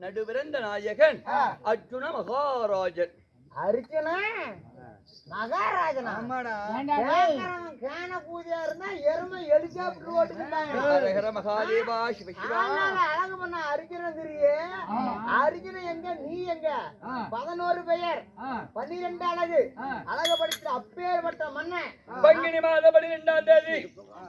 நடுவிறந்த நாயகன். அர்ஜுன மகாராஜன் அர்ஜுனா மகாராஜனா? ஆமாடா. கேக்குறவன் கேன கூதியா இருந்தா எருமை ஹெலிகாப்டர் ஓட்டுக்கிட்டாங்க. ஹரஹர மகாதேவா சிவசிவா. ஆனாலும் அழகு பண்ண அர்ஜுனகிரியே அர்ஜுனன் எங்க நீ எங்க? பதினோரு பெயர். பன்னிரெண்டு அழகு. அழகுபடுத்த அப்பேற்பட்ட மன்னன். பங்கினி மாதம் பன்னிரெண்டாம் தேதி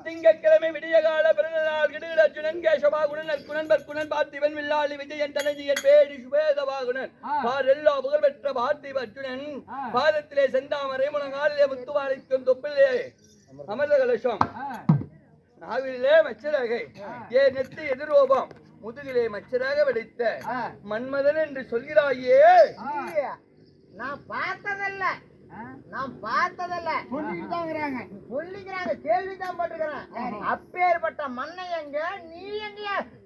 திங்கட்கிழமை விடிய கால பிறந்த நாள் கிடுகிட அர்ஜுனன் கேசவா குணன் நற்குணன் பற்குணன் பார்த்திபன் வில்லாளி விஜயன் தனஜியன் பேடி சுவேதவாகுணன் பார் எல்லா புகழ் பெற்ற பார்த்திப அர்ஜுனன் பாதத்திலே செந்தாமரை முழங்காலிலே முத்துவாளிக்கும் தொப்பிலே. அமர்த கலசம் நாவிலே மச்சரகை. ஏ நெத்தி எதிரோபம். முதுகிலே மச்சராக வெடித்த. மன்மதன் என்று சொல்கிறாயே? நான் பார்த்ததல்ல. நான் பார்த்ததல்ல. சொல்லிக்கிறாங்க கேள்விதான் பட்டுக்கிறேன் அப்பேற்பட்ட மண்ணை எங்க? நீ எங்க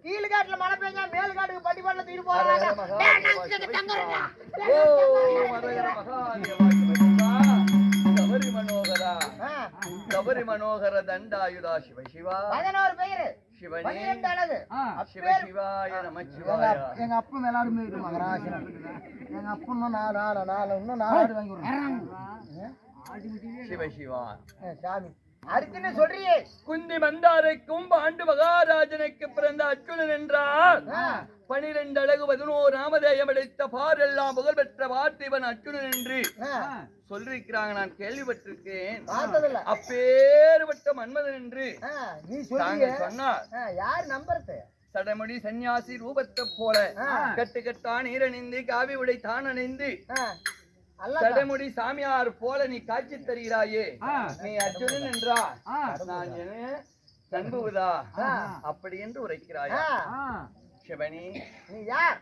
கீழ்காட்டுல மழை பெஞ்சா மேல்காட்டுக்கு பட்டி பாட்டில தூக்கிட்டு போறாங்க. கபரி மனோகரா ஆ, கபரி மனோகர தண்டாயுதா சிவ சிவா. பதினோரு பேரு. சிவனே. சிவ சிவாய எங்க அப்பன் எல்லாருமே இருக்கு மகராசன் எங்க அப்பன் நாலு நாலு நாலு இன்னும் நாலு வாங்கி விடுறேன் சிவ சிவா. சாமி. அர்ஜுன சொல்றியே. குந்தி மந்தாரைக்கும் பாண்டு மகாராஜனுக்கு பிறந்த அர்ஜுனன் என்றார். பனிரெண்டு அழகு பதினோரு நாமதேயம் அடைத்த பாரெல்லாம் புகழ் பெற்ற பார்த்திபன் அர்ஜுனன் என்று. சொல்லிருக்கிறாங்க நான் கேள்விப்பட்டிருக்கேன். அப்பேறுபட்ட மன்மதன் என்று. சொன்னார் யார் நம்புறது? சடமுடி சந்நியாசி ரூபத்தை போல. கட்டு கட்டா நீரணிந்து காவி உடை தான் அணிந்து சடமுடி சாமியார் போல நீ காட்சி தருகிறாயே. நீ அர்ஜுனன் என்றார் நான் என்ன அப்படி என்று உரைக்கிறாயா? சிவனி. நீ யார்?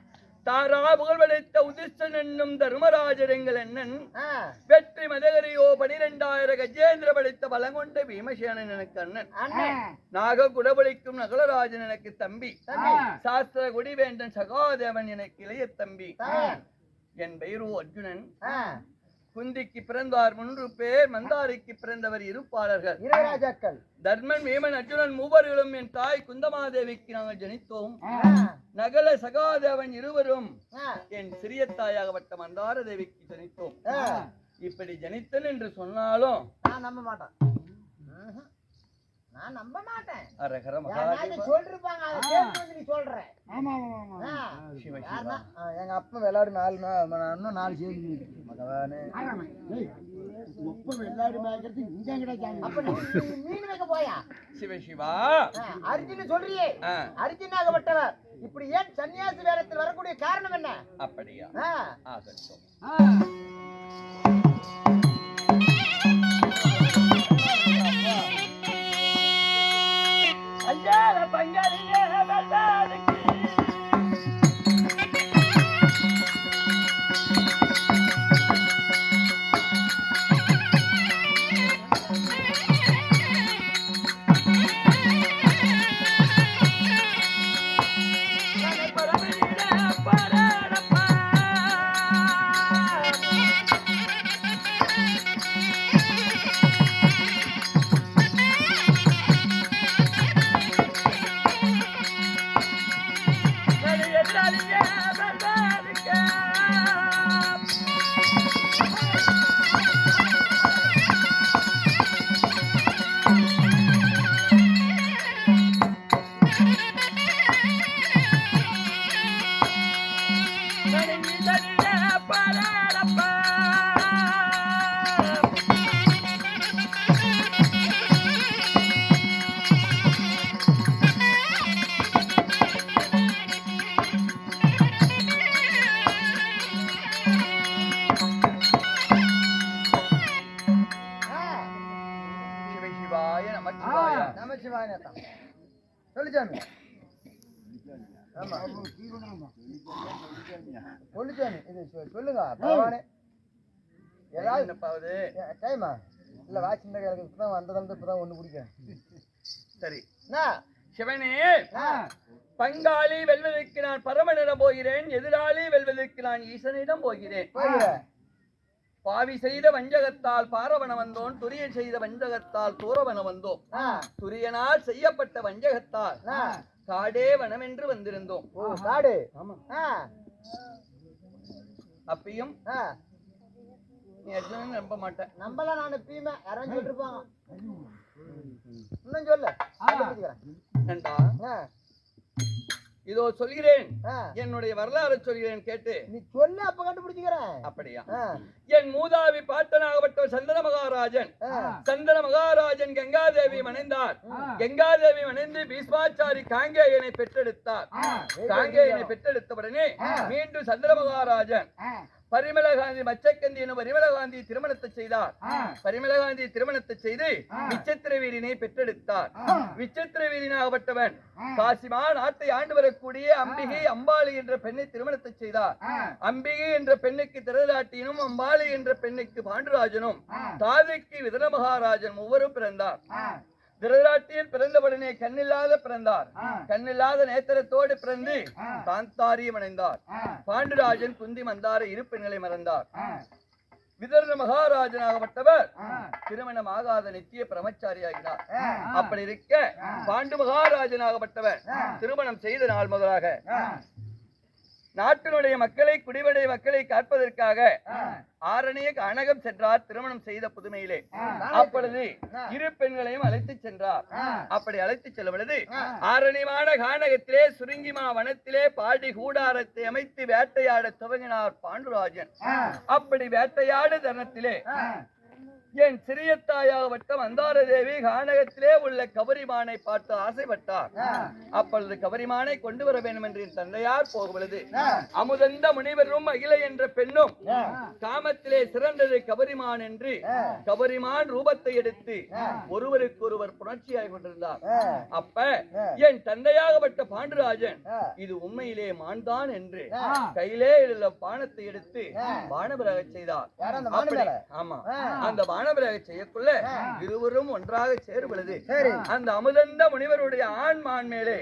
தாரா புகழ்வடைத்த உதிஷ்டன் என்னும் தர்மராஜர் எங்கள் அண்ணன். வெற்றி மதகரியோ பனிரெண்டாயிரம் கஜேந்திர படைத்த பலங்கொண்ட பீமசேனன் எனக்கு அண்ணன். நாக குடபடிக்கும் நகுலராஜன் எனக்கு தம்பி. சாஸ்திர குடி வேண்டன் சகாதேவன் எனக்கு இளைய தம்பி. என் பெயரோ அர்ஜுனன். குந்திக்கு பிறந்தார் மூன்று பேர் மந்தாரிக்கு பிறந்தவர் இருப்பாளர்கள். இளையராஜாக்கள். தர்மன் வேமன் அர்ஜுனன் மூவர்களும் என் தாய் குந்தமாதேவிக்கு நாங்கள் ஜனித்தோம். நகல சகாதேவன் இருவரும் என் சிறிய தாயாகப்பட்ட மந்தார தேவிக்கு ஜனித்தோம். இப்படி ஜனித்தன் என்று சொன்னாலும் நான் நம்ப மாட்டேன். நான் நம்ப மாட்டேன். அரகர மகாதேவா சொல்லிருப்பாங்க அதை கேட்டு வந்து நீ சொல்ற. ஆமா ஆமா ஆமா. சிவ சிவா. எங்க அப்பன் விளையாடு நாலு நா- இன்னும் நாலு சேர்ந்து மகவானே. அப்ப நீ நீ மீன் வைக்க போயா? சிவ சிவா. ஆ, அர்ஜுன் சொல்றியே. ஆ, அர்ஜுனாகப்பட்டவர் இப்படி ஏன் சன்னியாசி வேடத்தில் வரக்கூடிய காரணம் என்ன? அப்படியா? ஆ, சொல்லு இது சொல்லுங்க. பகவானே. ஏதாவது என்னப்பாவது டைமா? இல்ல குடிக்கிறேன். சரி? சிவனே. பங்காளி வெல்வதற்கு நான் பரமனிடம் போகிறேன். எதிராளி வெல்வதற்கு நான் ஈசனிடம் போகிறேன். பாவி செய்த வஞ்சகத்தால் பாரவன வந்தோன் துரியன் செய்த வஞ்சகத்தால் தூரவன வந்தோம். துரியனால் செய்யப்பட்ட வஞ்சகத்தால் காடே வனமென்று வந்திருந்தோம். ஓ காடு. அப்பயும் நீ அர்ஜுனன் நம்ப மாட்டேன் நம்பல நான் எப்பயுமே யாரும் சொல்லிருப்பாங்க. இன்னும் சொல்லு. கண்டுபிடிக்கிறேன். இதோ சொல்கிறேன். என்னுடைய வரலாறு சொல்கிறேன் கேட்டு. நீ சொல்லு அப்ப கண்டுபிடிச்சுக்கிறேன். அப்படியா? என் மூதாவி பாட்டனாகப்பட்ட சந்தன மகாராஜன். சந்தன மகாராஜன் கங்காதேவி மணைந்தார். கங்காதேவி மணைந்து பீஸ்மாச்சாரி காங்கேயனை பெற்றெடுத்தார். காங்கேயனை பெற்றெடுத்தவுடனே மீண்டும் சந்திர மகாராஜன். பரிமள காந்தி மச்சக்கந்தி எனும் பரிமள காந்தி திருமணத்தை செய்தார். பரிமள காந்தி திருமணத்தை செய்து விசித்திர வீரனை பெற்றெடுத்தார். விசித்திர வீரனாகப்பட்டவன் காசிமா நாட்டை ஆண்டு வரக்கூடிய அம்பிகை அம்பாளி என்ற பெண்ணை திருமணத்தை செய்தார். அம்பிகை என்ற பெண்ணுக்கு திருதலாட்டியனும் அம்பாளி என்ற பெண்ணுக்கு பாண்டுராஜனும் தாதிக்கு விதன மகாராஜன் மூவரும் பிறந்தார். திருதராட்டியில் பிறந்தவுடனே கண்ணில்லாத பிறந்தார். கண்ணில்லாத நேத்திரத்தோடு பிறந்து காந்தாரியம் அடைந்தார். பாண்டுராஜன் குந்தி மந்தார இரு பெண்களை மறந்தார். விதர்ண மகாராஜனாகப்பட்டவர் திருமணம் ஆகாத நித்திய பிரமச்சாரியாகினார் அப்படி இருக்க பாண்டு மகாராஜனாகப்பட்டவர் திருமணம் செய்த நாள் முதலாக நாட்டினுடைய மக்களை குடிவடை மக்களை காப்பதற்காக ஆரணிய அனகம் சென்றார் திருமணம் செய்த புதுமையிலே. அப்பொழுது இரு பெண்களையும் அழைத்து சென்றார். அப்படி அழைத்து செல்லும் பொழுது ஆரணிமான கானகத்திலே சுருங்கிமா வனத்திலே பாடி கூடாரத்தை அமைத்து வேட்டையாட துவங்கினார் பாண்டுராஜன். அப்படி வேட்டையாடு தருணத்திலே என் சிறிய தாயாகப்பட்ட மந்தார தேவி கானகத்திலே உள்ள கபரிமானை பார்த்து ஆசைப்பட்டார். அப்பொழுது கபரிமானை கொண்டு வர வேண்டும் என்று என் தந்தையார் போகும்பொழுது அமுதந்த முனிவரும் அகில என்ற பெண்ணும் காமத்திலே சிறந்தது கபரிமான் என்று கபரிமான் ரூபத்தை எடுத்து ஒருவருக்கொருவர் புணர்ச்சியாய் கொண்டிருந்தார். அப்ப என் தந்தையாகப்பட்ட பாண்டுராஜன் இது உண்மையிலே மான்தான் என்று கையிலே உள்ள பானத்தை எடுத்து பானபராக செய்தார். யார் அந்த அப்படி- வானபராக செய்யக்குள்ள இருவரும் ஒன்றாக சேரும்பொழுது சரி. அந்த அமுதந்த முனிவருடைய ஆண் மான் மேலே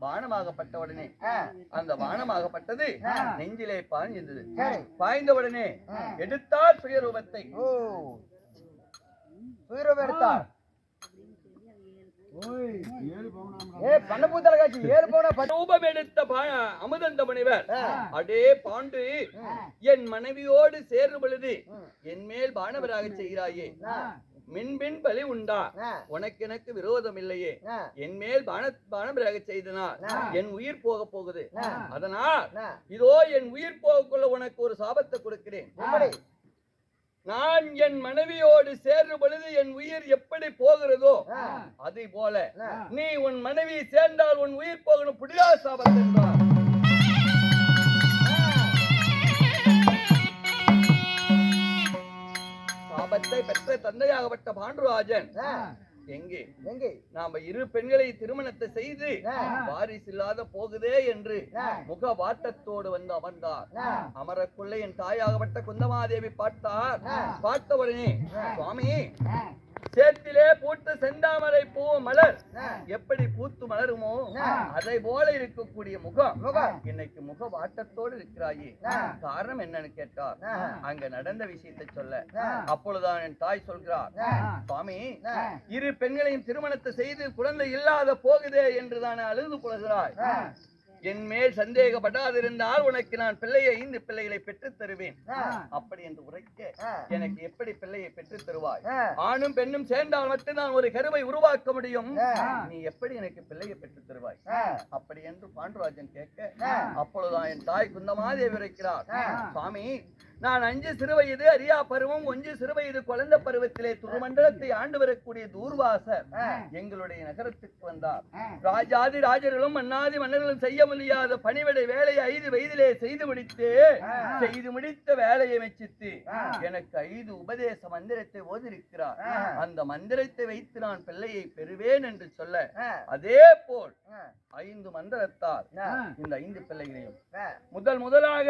வானமாகப்பட்ட உடனே அந்த வானமாகப்பட்டது நெஞ்சிலே பாய்ந்தது. பாய்ந்த உடனே எடுத்தார் சுயரூபத்தை. ஓ. சுயரூபம் எடுத்தார் ஏ பண்ண பூத்தல காட்சி ஏறு போன பத்து ரூபம் எடுத்த பா- அமுதந்த முனிவர் அடே பாண்டு என் மனைவியோடு சேரும் பொழுது என் மேல் பானவராக செய்கிறாயே. மின்பின் பலி உண்டா. உனக்கு எனக்கு விரோதம் இல்லையே. என் மேல் பான பானவராக செய்தனால் என் உயிர் போக போகுது. அதனால். இதோ என் உயிர் போகக்குள்ள உனக்கு ஒரு சாபத்தை கொடுக்கிறேன். நான் என் மனைவியோடு சேரும் பொழுது என் உயிர் எப்படி போகிறதோ அதை போல நீ உன் மனைவி சேர்ந்தால் உன் உயிர் போகணும் புடியா சாபத்தை என்றார் சாபத்தை பெற்ற தந்தையாகப்பட்ட பாண்டுராஜன் எங்கே? எங்கே? நாம இரு பெண்களை திருமணத்தை செய்து. வாரிசு இல்லாத போகுதே என்று. முக வாட்டத்தோடு வந்து அமர்ந்தார். அமரக்குள்ளே என் தாயாகப்பட்ட குந்தமாதேவி பார்த்தார். பார்த்த உடனே சுவாமி சேத்திலே பூத்து செந்தாமரை பூ மலர். எப்படி பூத்து மலருமோ அதை போல இருக்கக்கூடிய முகம். இன்னைக்கு முக வாட்டத்தோடு இருக்கிறாயே காரணம் என்னன்னு கேட்டார். அங்க நடந்த விஷயத்தை சொல்ல. அப்பொழுதுதான் என் தாய் சொல்கிறார் சுவாமி இரு பெண்களையும் திருமணத்தை செய்து குழந்தை இல்லாத போகுதே என்று தான் அழுது புலகிறாய். என் மேல் சந்தேகப்படாதிருந்தால் உனக்கு நான் பிள்ளையை ஐந்து பிள்ளைகளை பெற்றுத் தருவேன். அப்படி என்று உரைக்க எனக்கு எப்படி பிள்ளையை பெற்றுத் தருவாய்? ஆணும் பெண்ணும் சேர்ந்தால் மட்டும்தான் ஒரு கருவை உருவாக்க முடியும். நீ எப்படி எனக்கு பிள்ளையை பெற்றுத் தருவாய்? அப்படி என்று பாண்டுராஜன் கேட்க அப்பொழுதுதான் என் தாய் குந்தமாதேவி உரைக்கிறார். சுவாமி நான் அஞ்சு சிறுவயது அரியா பருவம் ஒன்று சிறுவயது குழந்தை பருவத்திலே துருமண்டலத்தை ஆண்டு வரக்கூடிய தூர்வாசர் எங்களுடைய நகரத்துக்கு வந்தார். ராஜாதி ராஜர்களும் மன்னாதி மன்னர்களும் செய்ய முடியாத பணிவிடை வேலையை ஐந்து வயதிலே செய்து முடித்து செய்து முடித்த வேலையை மெச்சித்து எனக்கு ஐந்து உபதேச மந்திரத்தை ஓதிருக்கிறார். அந்த மந்திரத்தை வைத்து நான் பிள்ளையை பெறுவேன் என்று சொல்ல அதே போல் ஐந்து மந்திரத்தால் இந்த ஐந்து பிள்ளைகளையும் முதல் முதலாக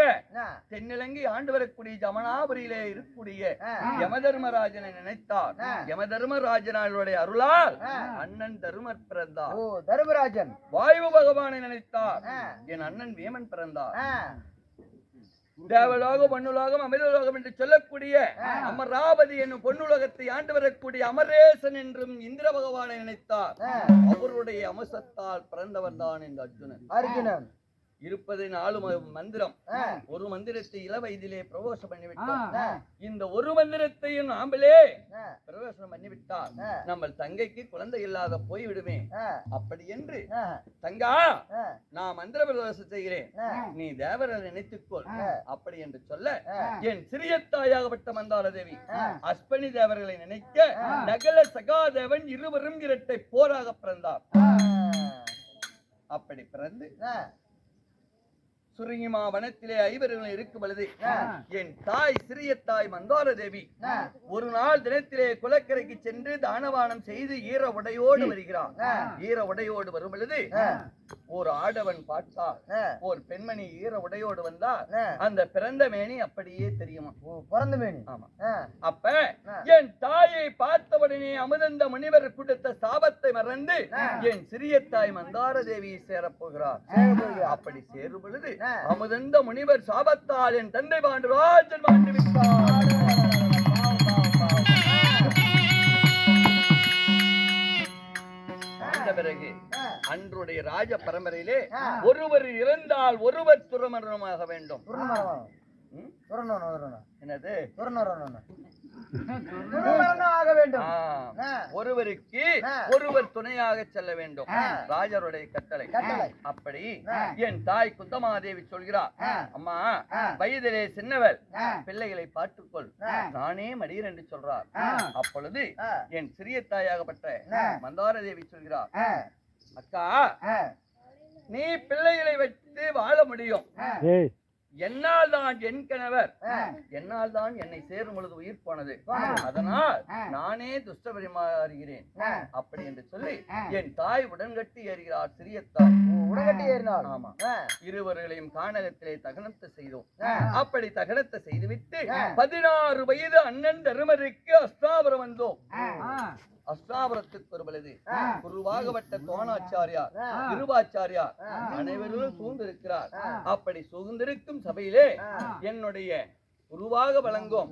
தென்னிலங்கை ஆண்டு வரக்கூடிய ஜமனாபுரியிலே இருக்கக்கூடிய யமதர்மராஜனை நினைத்தார். யமதர்மராஜனுடைய அருளால் அண்ணன் தருமர் பிறந்தார். தர்மராஜன். வாயு பகவானை நினைத்தார். என் அண்ணன் வீமன் பிறந்தார். தேவலோகம் மண்ணுலோகம் அமிர்தலோகம் என்று சொல்லக்கூடிய அமராவதி என்னும் பொன்னுலகத்தை ஆண்டு வரக்கூடிய அமரேசன் என்றும் இந்திர பகவானை நினைத்தார். அவருடைய அம்சத்தால் பிறந்தவன் தான் இந்த அர்ஜுனன். அர்ஜுனன். இருப்பது நாலு மந்திரம். ஒரு மந்திரத்தை இள வயதிலே பிரவேசம் பண்ணிவிட்டோம் இந்த ஒரு மந்திரத்தையும் நாம்பளே ஆ, பிரவேசனம் பண்ணிவிட்டால். நம்ம தங்கைக்கு குழந்தை இல்லாத போய்விடுமே. அப்படி என்று தங்கா நான் மந்திர பிரவேசம் செய்கிறேன். நீ தேவரை நினைத்துக்கொள். அப்படி என்று சொல்ல. என் சிறிய தாயாகப்பட்ட மந்தார தேவி. அஸ்பனி தேவர்களை நினைக்க நகல சகாதேவன் இருவரும் இரட்டை போராக பிறந்தார். அப்படி பிறந்து சுருங்கிமா வனத்திலே ஐவர்கள் இருக்கும் பொழுது. என் தாய் சிறிய தாய் மந்தார தேவி ஒரு நாள் தினத்திலே குலக்கரைக்கு சென்று தானவானம் செய்து ஈர உடையோடு வருகிறார் ஆ. ஈர உடையோடு வரும் பொழுது ஒரு ஆடவன் பார்த்தார் ஆ, ஒரு பெண்மணி ஈர உடையோடு வந்தால் ஆ. அந்த பிறந்த மேனி அப்படியே தெரியுமா? பிறந்த மேனி. ஆமா. அப்ப என் தாயை பார்த்தவுடனே அமுதந்த முனிவர் கொடுத்த சாபத்தை மறந்து என் சிறிய தாய் மந்தார தேவியை சேரப் போகிறார். அப்படி சேரும் பொழுது. அமுதந்த முனிவர் சாபத்தால் என் தந்தை பாண்டுராஜன் மாண்டு விட்டார். பிறகு அன்றுடைய ராஜ பரம்பரையிலே. ஒருவர் இறந்தால் ஒருவர் துறமரணமாக வேண்டும். என்னது? ஒருவருக்கு. ஒருவர் துணையாக செல்ல வேண்டும். ராஜருடைய கட்டளை. அப்படி. என் தாய் குந்தமாதேவி சொல்கிறார். அம்மா. வயதிலே சின்னவள் ஆ. பிள்ளைகளை பார்த்துக்கொள். நானே மடியர் என்று சொல்றார். அப்பொழுது. என் சிறிய தாயாகப்பட்ட. மந்தார தேவி சொல்கிறார் அக்கா நீ பிள்ளைகளை வைத்து வாழ முடியும் என்னால் தான் என் கணவர். என்னால் தான் என்னை சேரும் பொழுது உயிர் போனது. அதனால். நானே துஷ்ட பரிமாறுகிறேன் ஆ. அப்படி என்று சொல்லி. என் தாய் உடன்கட்டி ஏறுகிறார் சிறிய தாய் உடகட்டி ஏறினாள் ஆமா இருவர்களையும் கானகத்திலே தகனத்தை செய்தோம். அப்படி தகனத்தை செய்துவிட்டு. பதினாறு வயது அண்ணன் தருமருக்கு அஸ்தாபுரம் வந்தோம் ஆ, அஸ்தாபுரத்துக்கு ஒரு பொழுது. குருவாகப்பட்ட. இருபாச்சாரியார் ஆ. அனைவரும் சூழ்ந்திருக்கிறார். அப்படி சூழ்ந்திருக்கும் சபையிலே. என்னுடைய குருவாக வழங்கும்.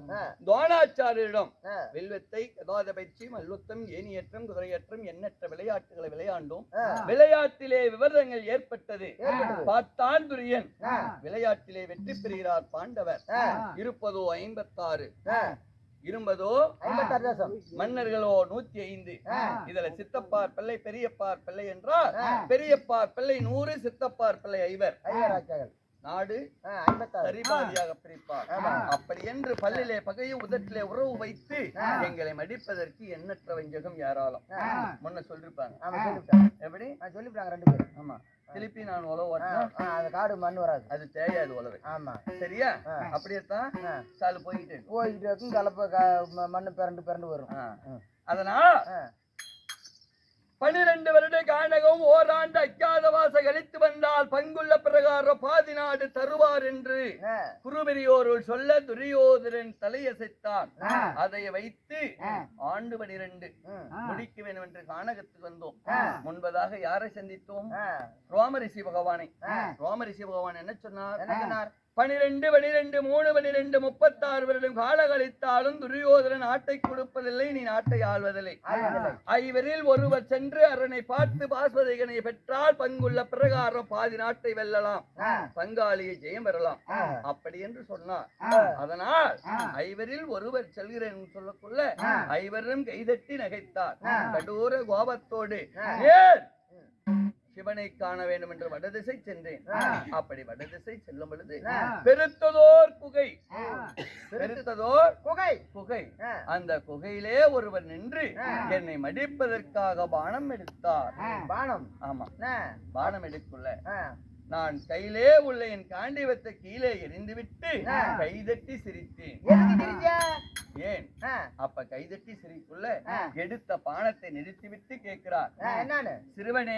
துவானாச்சாரியரிடம். வெல்வத்தை கதாத பயிற்சி மல்யுத்தம் ஏனியற்றம் குதிரையற்றம் எண்ணற்ற விளையாட்டுகளை விளையாண்டோம். விளையாட்டிலே விவரங்கள் ஏற்பட்டது. பார்த்தான் துரியன். விளையாட்டிலே வெற்றி பெறுகிறார் பாண்டவர். இருப்பதோ ஐம்பத்தாறு தேசம் மன்னர்களோ நூத்தி ஐந்து. இதுல சித்தப்பார் பிள்ளை பெரியப்பார் பிள்ளை என்றால். பெரியப்பார் பிள்ளை நூறு சித்தப்பார் பிள்ளை ஐவர் ஐயராஜாக்கள் நாடு சரிபாதியாக பிரிப்பார். அப்படி என்று பல்லிலே பகையும் உதட்டிலே உறவு வைத்து எங்களை மடிப்பதற்கு எண்ணற்ற வஞ்சகம் யாராலும். முன்ன சொல்லிருப்பாங்க. எப்படி? ஆ, சொல்லிவிட்டாங்க ரெண்டு பேரும். ஆமா. திருப்பி நான் உழவு ஓட்டினா அது காடு மண் வராது. அது தேயாது உழவு ஆமா. சரியா. அப்படியே தான். சாலு போயிட்டு. இருக்கு. போய்கிட்டு இருக்கும் கலப்பை மண்ணு பிறண்டு பிறண்டு வரும். அதனால் பனிரெண்டு வருட காணகம் ஓராண்டு அக்காதவாச கழித்து வந்தால் பங்குள்ள பிரகாரம் பாதி நாடு தருவார் என்று குருபெரியோருள் சொல்ல துரியோதரன் தலையசைத்தான். அதை வைத்து. ஆண்டு பனிரெண்டு. முடிக்க வேண்டும் என்று கானகத்துக்கு வந்தோம். முன்பதாக யாரை சந்தித்தோம் ரோமரிஷி பகவானை. ரோமரிஷி பகவான் என்ன சொன்னார் என்ன சொன்னார் பனிரெண்டு பனிரெண்டு மூணு பனிரெண்டு முப்பத்தாறு வருடம் கால கழித்தாலும் துரியோதரன் நாட்டை கொடுப்பதில்லை நீ நாட்டை ஆள்வதில்லை. ஐவரில் ஒருவர் சென்று அரனை பார்த்து பாஸ்வதிகனை பெற்றால் பங்குள்ள பிரகாரம் பாதி நாட்டை வெல்லலாம் பங்காளியை ஜெயம் பெறலாம். அப்படி என்று சொன்னார். அதனால். ஐவரில் ஒருவர் செல்கிறேன் சொல்லக்குள்ள. ஐவரும் கைதட்டி நகைத்தார். கடூர கோபத்தோடு. ஏன் சிவனை காண வேண்டும் என்று வடதிசை சென்றேன். அப்படி வடதிசை செல்லும் பொழுது. பெருத்ததோர் குகை. பெருத்ததோர் குகை. குகை. அந்த குகையிலே ஒருவர் நின்று. என்னை மடிப்பதற்காக பானம் எடுத்தார். பானம். ஆமா. பானம் எடுக்குள்ள நான் கையிலே உள்ள என் காண்டிவத்தை கீழே எறிந்துவிட்டு ஆ. கைதட்டி சிரித்தேன்? ஏன் அப்ப கைதட்டி சிரிக்குள்ள. எடுத்த பானத்தை நிறுத்திவிட்டு கேட்கிறார் சிறுவனே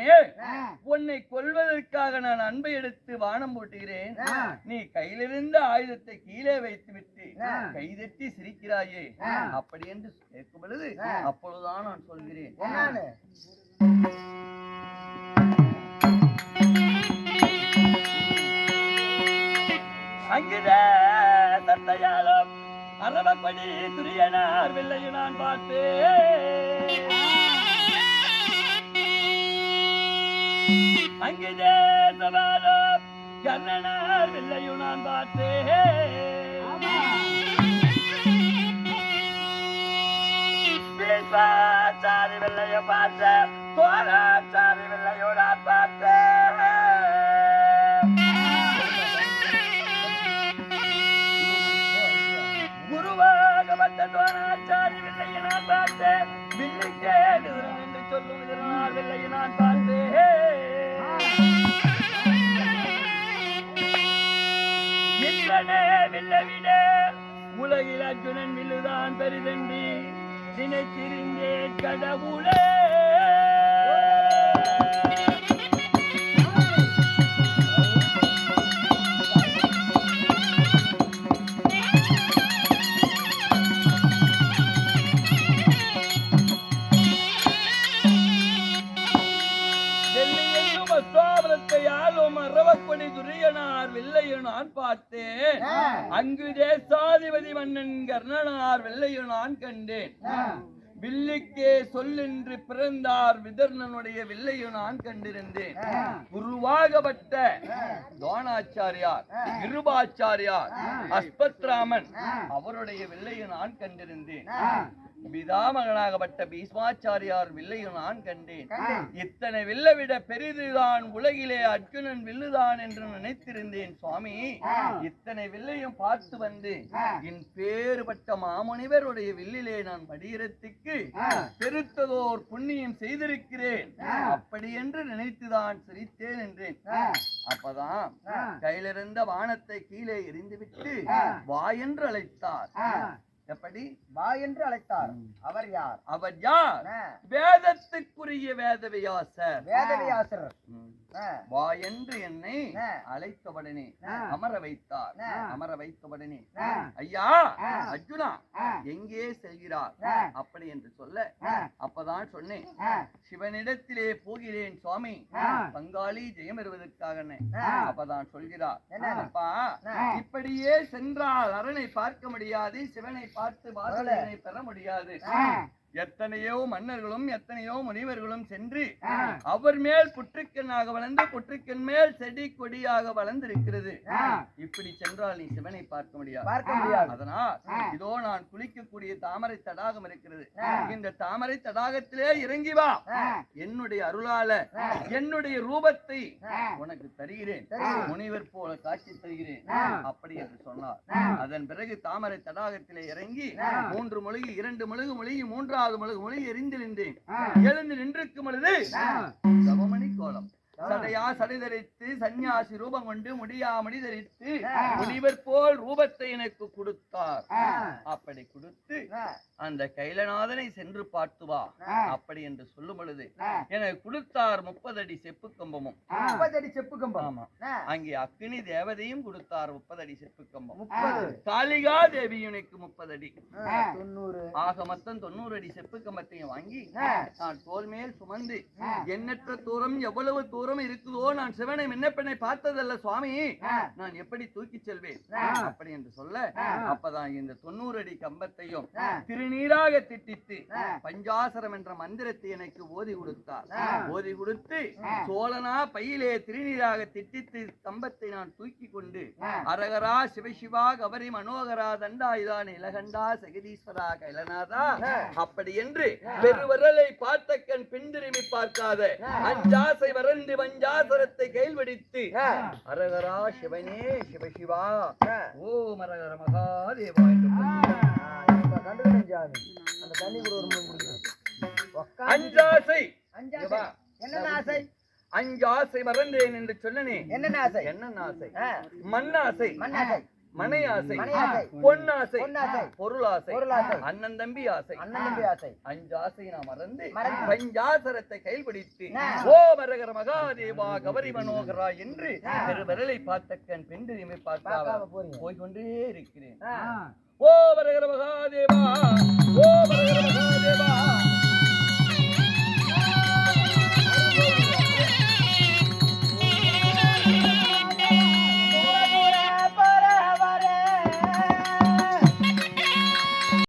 உன்னை கொல்வதற்காக நான் அன்பை எடுத்து வானம் போட்டுகிறேன். நீ கையிலிருந்த ஆயுதத்தை கீழே வைத்துவிட்டு ஆ. கைதட்டி சிரிக்கிறாயே. அப்படி என்று கேட்கும் பொழுது. அப்பொழுதுதான் நான் சொல்கிறேன் அங்கிதே தத்தையாலும் அரவப்படி துரியனார் வெள்ளையும் நான் பார்த்தேன். அங்கிதே சவாலும் கர்ணனார் வெள்ளையும் நான் பார்த்தேன். சாரி வெள்ளைய பார்த்தேன் தோராச்சாரி நான் பார்த்தேன். வெள்ளைய நான் பார்த்தேன் வில்லவிட உலகில் அர்ஜுனன் வில்லுதான் பெரிதன்றி நினைத்திருந்தேன் கடவுளே. பார்த்தேன் அங்கு தேசாதிபதி மன்னன் கர்ணனார் வெள்ளையும் நான் கண்டேன். வில்லிக்கே சொல்லென்று பிறந்தார் விதர்ணனுடைய வில்லையும் நான் கண்டிருந்தேன். குருவாகப்பட்ட துரோணாச்சாரியார் கிருபாச்சாரியார் அஸ்பத்ராமன் அவருடைய வில்லையும் நான் கண்டிருந்தேன். பிதாமகனாகப்பட்ட பீஷ்மாச்சாரியார் வில்லையும் நான் கண்டேன். இத்தனை வில்லை விட பெரிதுதான் உலகிலே அர்ஜுனன் வில்லுதான் என்று நினைத்திருந்தேன் சுவாமி. இத்தனை வில்லையும் பார்த்து வந்து என் பேறுபட்ட மாமுனிவருடைய வில்லிலே நான் மடியிறத்துக்கு பெருத்ததோர் புண்ணியம் செய்திருக்கிறேன். அப்படி என்று நினைத்துதான் சிரித்தேன் என்றேன். அப்பதான் கையிலிருந்த வானத்தை கீழே எறிந்துவிட்டு வா என்று அழைத்தார். எப்படி? வா என்று அழைத்தார். அவர் யார்? அவர் யார்? வேதத்துக்குரிய வேதவியாசர். வேதவியாசர். வா என்று என்னை. அழைத்தவுடனே. அமர வைத்தார். அமர வைத்தவுடனே. ஐயா. அர்ஜுனா. எங்கே செல்கிறார். அப்படி என்று சொல்ல. அப்பதான் சொன்னேன் சிவனிடத்திலே போகிறேன் சுவாமி. பங்காளி ஜெயம் பெறுவதற்காக. அப்பதான் சொல்கிறார்? அப்பா. இப்படியே சென்றால் அரனை பார்க்க முடியாது சிவனை பார்த்து வாசலனை பெற முடியாது. எத்தனையோ மன்னர்களும் எத்தனையோ முனிவர்களும் சென்று. அவர் மேல் புற்றுக்கண்ணாக வளர்ந்து புற்றுக்கண் மேல் செடி கொடியாக வளர்ந்திருக்கிறது ஆ. இப்படி சென்றால் நீ சிவனை பார்க்க முடியாது பார்க்க முடியாது அதனால். இதோ நான் குளிக்கக்கூடிய தாமரை தடாகம் இருக்கிறது. இந்த தாமரை தடாகத்திலே இறங்கி வா. என்னுடைய அருளால. என்னுடைய ரூபத்தை. உனக்கு தருகிறேன். முனிவர் போல காட்சி தருகிறேன். அப்படி என்று சொன்னார். அதன் பிறகு தாமரை தடாகத்திலே இறங்கி. மூன்று மொழி இரண்டு மொழுகு மொழி மூன்றாவது மொழுகு மொழி எரிந்திருந்தேன் ஆ. எழுந்து நின்றிருக்கும் பொழுது ஆ. சவமணி கோலம் சடையா சடை தரித்து சந்நியாசி ரூபம் கொண்டு முடியாமணி தரித்து. முனிவர் போல் ரூபத்தை எனக்கு கொடுத்தார். அப்படி கொடுத்து. அந்த கைலநாதனை சென்று பார்த்து வா. அப்படி என்று சொல்லும் பொழுது. எனக்கு கொடுத்தார் முப்பது அடி செப்பு கம்பமும் முப்பத்தடி செப்பு கம்பம் ஆமா. அங்கே அக்னி தேவதையும் கொடுத்தார் முப்பது அடி செப்பு கம்பம் முப்பது காளிகா தேவி எனக்கு முப்பது அடி ஆக மொத்தம் தொண்ணூறு அடி செப்பு கம்பத்தையும் வாங்கி. நான் தோல் மேல் சுமந்து. எண்ணற்ற தூரம் எவ்வளவு தூரம் இருக்குதோ நான் சிவனை விண்ணப்பனை பார்த்ததல்ல சுவாமி. நான் எப்படி தூக்கி செல்வேன். அப்படி என்று சொல்ல. அப்பதான் இந்த தொண்ணூறு அடி கம்பத்தையும். திருநீராக திட்டித்து. பஞ்சாசரம் என்ற மந்திரத்தை எனக்கு ஓதி கொடுத்தார். ஓதி கொடுத்து. சோழனா பையிலே திருநீராக திட்டித்து கம்பத்தை நான் தூக்கி கொண்டு. அரகரா சிவசிவா கபரி மனோகரா தண்டாயுதான் இலகண்டா சகதீஸ்வரா கைலநாதா. அப்படி என்று பெருவரலை பார்த்த கண் பின் திரும்பி பார்க்காத. அஞ்சாசை வறண்டு பஞ்சாசரத்தை ஆ. அரகரா சிவனே ஆ. ஓம் அரகர மகாதேவா. அந்த தண்ணி கூட ஒரு அஞ்சாசை. என்னென்ன ஆசை அஞ்சாசை மறந்தேன் என்று சொன்னனே. என்னென்ன ஆசை என்ன ஆசை. மண்ணாசை. மண்ணாசை. மனை ஆசை மனை ஆசை. தம்பி ஆசை அண்ணன் தம்பி ஆசை அஞ்சு ஆசை நான் மறந்து. பஞ்சாசரத்தை கைபிடித்து ஆ. ஓ மரகர மகாதேவா கபரி மனோகரா என்று. பெருவிரலை பார்த்த கண் பெண் திரும்பி போறீங்க. போய்கொண்டே இருக்கிறேன். ஓ மரகர மகாதேவா ஓ மரகர மகாதேவா